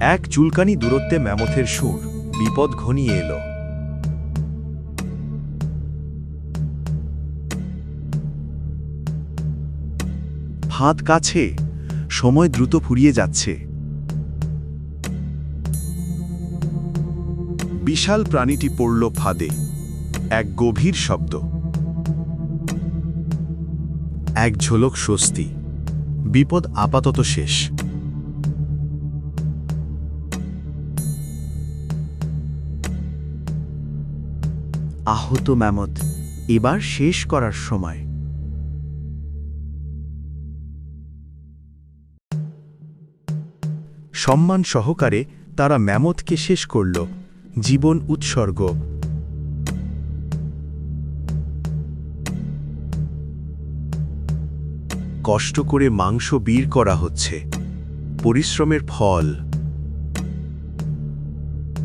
এক চুলকানি দূরত্বে ম্যামথের সুর, বিপদ ঘনিয়ে এলো। ফাঁদ কাছে, সময় দ্রুত ফুরিয়ে যাচ্ছে। বিশাল প্রাণীটি পড়ল ফাঁদে, এক গভীর শব্দ। এক ঝলক স্বস্তি, বিপদ আপাতত শেষ। আহত ম্যামথ এবার শেষ করার সময়। সম্মান সহকারে তারা ম্যামথকে শেষ করল, জীবন উৎসর্গ। কষ্ট করে মাংস বীর করা হচ্ছে, পরিশ্রমের ফল।